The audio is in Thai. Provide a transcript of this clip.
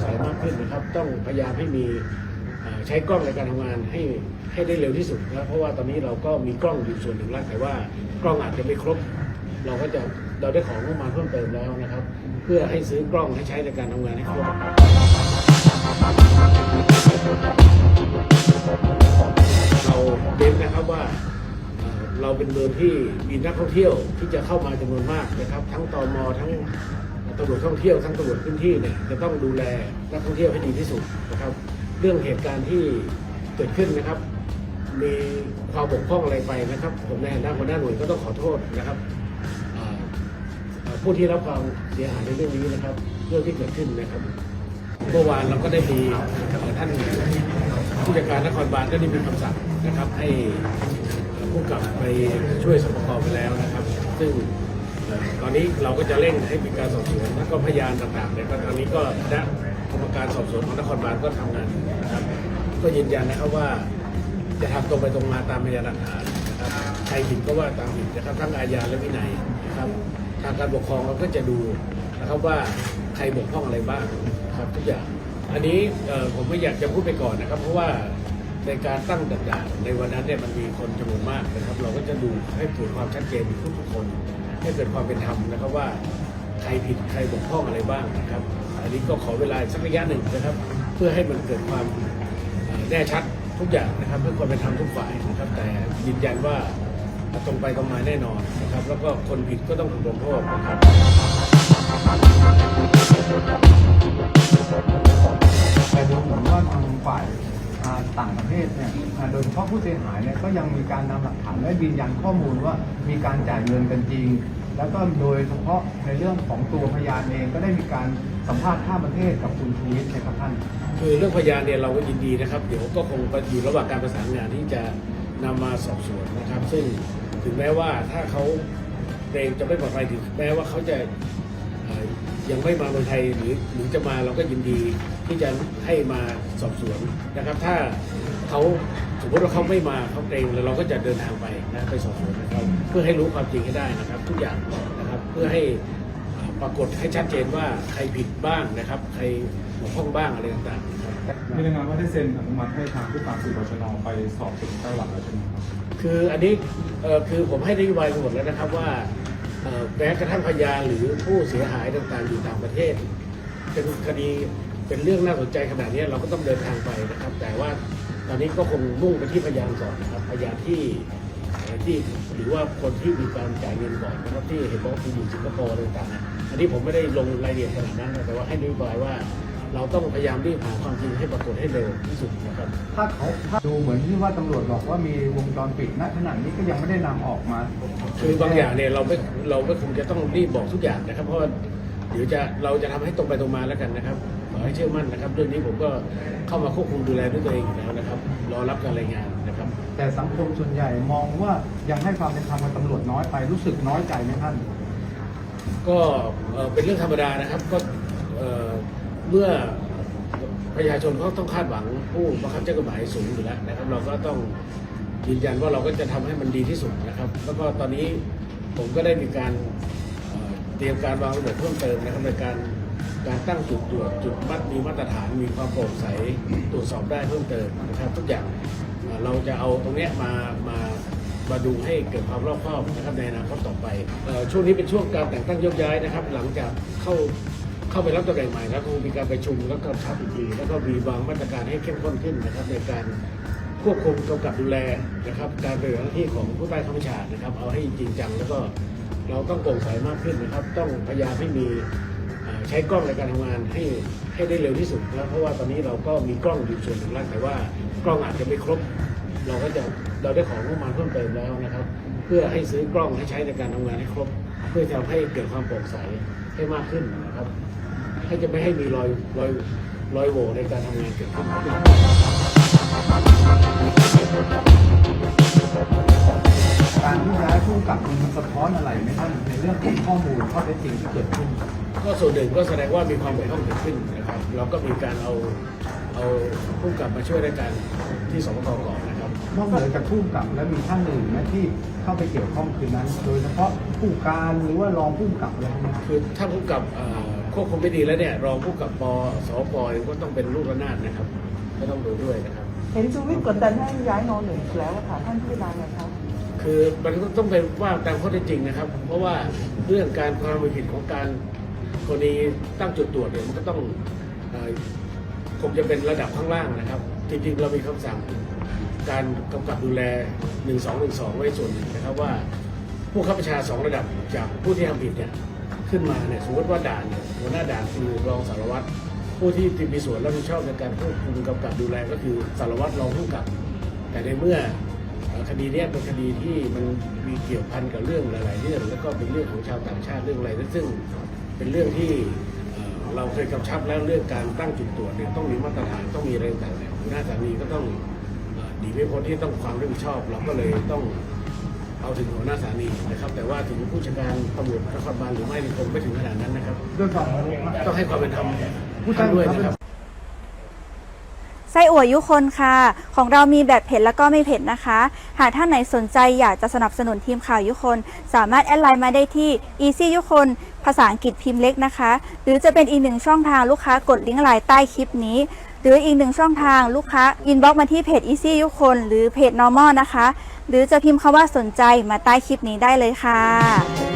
ใสมากขึ้นนะครับ ต้องพยายามให้มีใช้กล้องในการทำงานให้ให้ได้เร็วที่สุดนะเพราะว่าตอนนี้เราก็มีกล้องอยู่ส่วนหนึ่งแล้วแต่ว่ากล้องอาจจะไม่ครบ เราก็จะเราได้ของมาเพิ่มเติมแล้วนะครับ เพื่อให้ซื้อกล้องให้ใช้ในการทำงานให้ครบเราเน้นนะครับว่าเอ่อเราเป็นเมืองที่มีนักท่องเที่ยวที่จะเข้ามาจำนวนมากนะครับ ทั้งตมทั้ง ตำรวจท่องเที่ยวทั้งตำรวจพื้นที่เนี่ยจะต้องดูแลนักท่องเที่ยวให้ดีที่สุดนะครับ เรื่องเหตุการณ์ที่เกิดขึ้นนะครับ มีความบกพร่องอะไรไปนะครับ ผมในฐานะหัวหน้าหน่วยก็ต้องขอโทษนะครับผู้ที่รับความเสียหายในเรื่องนี้นะครับ เรื่องที่เกิดขึ้นนะครับเมื่อวานเราก็ได้มีท่านผู้จัดการนครบาลก็ได้มีคำสั่งนะครับ ให้ผู้กับไปช่วยสปกไปแล้วนะครับ ซึ่ง ตอนนี้เราก็จะเร่งให้มีการสอบสวนแล้วก็พยานต่างๆเนี่ยตอนนี้ก็คณะกรรมการสอบสวนของนครบาลก็ทำงานนะครับ ก็ยืนยันนะครับว่า จะทำตรงไปตรงมาตามพยานหลักฐานนะครับใครผิดก็ว่าตามผิดนะครับทั้งอาญาและวินัยนะครับทางการปกครองเราก็จะดูนะครับว่าใครบกพร่องอะไรบ้างนะครับทุกอย่างอันนี้ผมไม่อยากจะพูดไปก่อนนะครับ เพราะว่าในการตั้งด่านในวันนั้นเนี่ยมันมีคนจำนวนมากนะครับ เราก็จะดูให้เกิดความชัดเจนทุกทุกๆคน ให้เกิดความเป็นธรรมนะครับว่าใครผิดใครบกพร่องอะไรบ้างนะครับ อันนี้ก็ขอเวลาสักระยะหนึ่งนะครับ เพื่อให้มันเกิดความแน่ชัดทุกอย่างนะครับเพื่อความเป็นธรรมทุกฝ่ายนะครับ แต่ยืนยันว่าตรงไปตรงมาแน่นอนนะครับ แล้วก็คนผิดก็ต้องถูกลงโทษนะครับแต่ดูเหมือนว่าทางฝ่าย ต่างประเทศเนี่ยโดยเฉพาะผู้เสียหายเนี่ยก็ยังมีการนำหลักฐานและยืนยันข้อมูลว่ามีการจ่ายเงินกันจริง แล้วก็โดยเฉพาะในเรื่องของตัวพยานเองก็ได้มีการสัมภาษณ์ข้ามประเทศกับคุณชูวิทย์นะครับท่านคือเรื่องพยานเนี่ยเราก็ยินดีนะครับ เดี๋ยวก็คงอยู่ระหว่างการประสานงานที่จะนำมาสอบสวนนะครับ ซึ่งถึงแม้ว่าถ้าเขาเรงจะไม่ปลอดภัยถึงแม้ว่าเขาจะยังไม่มาเมืองไทยหรือหรือจะมาเราก็ยินดี ที่จะให้มาสอบสวนนะครับ ถ้าเขาสมมติว่าเขาไม่มาเขาเกรงแล้วเราก็จะเดินทางไปนะไปสอบสวนนะครับ เพื่อให้รู้ความจริงให้ได้นะครับ ทุกอย่างนะครับเพื่อให้ปรากฏให้ชัดเจนว่าใครผิดบ้างนะครับ ใครบกพร่องบ้างอะไรต่างๆนะครับมีรายงานว่าได้เซ็นอนุมัติให้ทางผู้การสืบชนไปสอบสวนไต้หวันแล้วใช่ไหมครับคืออันนี้เอ่อคือผมให้นโยบายไปหมดแล้วนะครับว่าเอ่อแม้กระทั่งพยานหรือผู้เสียหายต่างๆอยู่ต่างประเทศเป็นคดี เป็นเรื่องน่าสนใจขนาดนี้เราก็ต้องเดินทางไปนะครับ แต่ว่าตอนนี้ก็คงมุ่งไปที่พยานก่อนนะครับพยานที่เอ่อที่หรือว่าคนที่มีการจ่ายเงินก่อนนะครับที่เห็นบอกว่าอยู่สิงคโปร์อะไรต่างๆอันนี้ผมไม่ได้ลงรายละเอียดขนาดนั้นนะแต่ว่าให้นโยบายว่า เราต้องพยายามรีบหาความจริงให้ปรากฏให้เร็วที่สุดนะครับถ้าเขาถ้าดูเหมือนที่ว่าตำรวจบอกว่ามีวงจรปิดณขณะนี้ก็ยังไม่ได้นำออกมา คือบางอย่างเนี่ยเราไม่เราไม่คงจะต้องรีบบอกทุกอย่างนะครับ เพราะว่าเดี๋ยวจะเราจะทำให้ตรงไปตรงมาแล้วกันนะครับข อให้เชื่อมั่นนะครับ เรื่องนี้ผมก็เข้ามาควบคุมดูแลด้วยตัวเองอยู่แล้วนะครับรอรับการรายงานนะครับ แต่สังคมส่วนใหญ่มองว่ายังให้ความเป็นธรรมกับตำรวจน้อยไปรู้สึกน้อยใจไหมท่าน ก็เอ่อเป็นเรื่องธรรมดานะครับก็เอ่อเมื่อประชาชนเขาต้องคาดหวังผู้บังคับใช้กฎหมายสูงอยู่แล้วนะครับ เราก็ต้องยืนยันว่าเราก็จะทำให้มันดีที่สุดนะครับ แล้วก็ตอนนี้ผมก็ได้มีการเอ่อเตรียมการวางระบบเพิ่มเติมนะครับในการ การตั้งจุดตรวจจุดมัดมีมาตรฐานมีความโปร่งใสตรวจสอบได้เพิ่มเติมนะครับทุกอย่างเราจะเอาตรงนี้มามามาดูให้เกิดความรอบคอบนะครับในอนาคตต่อไปช่วงนี้เป็นช่วงการแต่งตั้งยกย้ายนะครับ หลังจากเข้าเข้าไปรับตำแหน่งใหม่แล้วคงมีการประชุมแล้วก็ชับอีกทีแล้วก็มีวางมาตรการให้เข้มข้นขึ้นนะครับ ในการควบคุมกำกับดูแลนะครับ การปฏิบัติหน้าที่ของผู้ใต้ข้าราชการนะครับ เอาให้จริงจังแล้วก็เราต้องโปร่งใสมากขึ้นนะครับ ต้องพยายามให้มี ใช้กล้องในการทำงานให้ให้ได้เร็วที่สุดนะเพราะว่าตอนนี้เราก็มีกล้องอยู่ส่วนหนึ่งแล้วแต่ว่ากล้องอาจจะไม่ครบ เราก็จะเราได้ของงบประมาณเพิ่มเติมแล้วนะครับ เพื่อให้ซื้อกล้องให้ใช้ในการทำงานให้ครบ เพื่อจะทำให้เกิดความโปร่งใสให้มากขึ้นนะครับให้จะไม่ให้มีรอยรอยรอยโหว่ในการทำงานเกิดขึ้นการที่ย้ายผู้กำกับมันสะท้อนอะไรไหมท่านในเรื่องของข้อมูลข้อเท็จจริงที่เกิดขึ้น ก็ส่วนหนึ่งก็แสดงว่ามีความบกพร่องเกิดขึ้นนะครับเราก็มีการเอาเอาผู้กำกับมาช่วยในการที่สปกก่อนนะครับนอกเหนือจากผู้กำกับแล้วมีท่านอื่นไหมที่เข้าไปเกี่ยวข้องคืนนั้น โดยเฉพาะผู้การหรือว่ารองผู้กำกับอะไรพวกนี้คือถ้าผู้กำกับเอ่อควบคุมไม่ดีแล้วเนี่ยรองผู้กับปสปเองก็ต้องเป็นลูกระนาดนะครับก็ต้องดูด้วยนะครับ เห็นชูวิทย์กดดันให้ย้ายนอนหนึ่งแล้วอะค่ะท่านพิจารณาไงครับคือมันก็ต้องเป็นว่าตามข้อเท็จจริงนะครับ เพราะว่าเรื่องการความผิดของการ กรณีตั้งจุดตรวจเนี่ยมันก็ต้องคงจะเป็นระดับข้างล่างนะครับ จริงๆ เรามีคำสั่งการกำกับดูแล 1212 ไว้ส่วนหนึ่งนะครับว่าผู้ข้าราชการสองระดับจากผู้ที่ทำผิดเนี่ยขึ้นมาเนี่ยสมมติว่าด่านเนี่ยหัวหน้าด่านคือรองสารวัตรผู้ที่มีส่วนรับผิดชอบในการควบคุมกำกับดูแลก็คือสารวัตรรองผู้กำกับ แต่ในเมื่อเอ่อคดีเนี้ยเป็นคดีที่มันมีเกี่ยวพันกับเรื่องหลาย ๆ เรื่อง แล้วก็เป็นเรื่องของชาวต่างชาติเรื่องอะไรซึ่ง เป็นเรื่องที่เอ่อเราเคยกำชับแล้วเรื่องการตั้งจุดตรวจเนี่ยต้องมีมาตรฐานต้องมีอะไรต่างๆเนี่ยหัวหน้าสามีก็ต้องเอ่อหนีไม่พ้นที่ต้องความรับผิดชอบ เราก็เลยต้องเอาถึงหัวหน้าสถานีนะครับ แต่ว่าถึงผู้จัดการตำรวจนครบาลหรือไม่นี่คงไม่ถึงขนาดนั้นนะครับด้วยความต้องให้ความเป็นธรรมผู้ท่านด้วยครับนะครับ ไส้อั่วยุคนค่ะ ของเรามีแบบเผ็ดแล้วก็ไม่เผ็ดนะคะ หากท่านไหนสนใจอยากจะสนับสนุนทีมข่าวยุคน สามารถแอดไลน์มาได้ที่ easy ยุคน ภาษาอังกฤษพิมพ์เล็กนะคะ หรือจะเป็นอีกหนึ่งช่องทางลูกค้ากดลิงก์ไลน์ใต้คลิปนี้ หรืออีกหนึ่งช่องทางลูกค้าอินบ็อกมาที่เพจ easy ยุคน หรือเพจ normal นะคะ หรือจะพิมพ์คำว่าสนใจมาใต้คลิปนี้ได้เลยค่ะ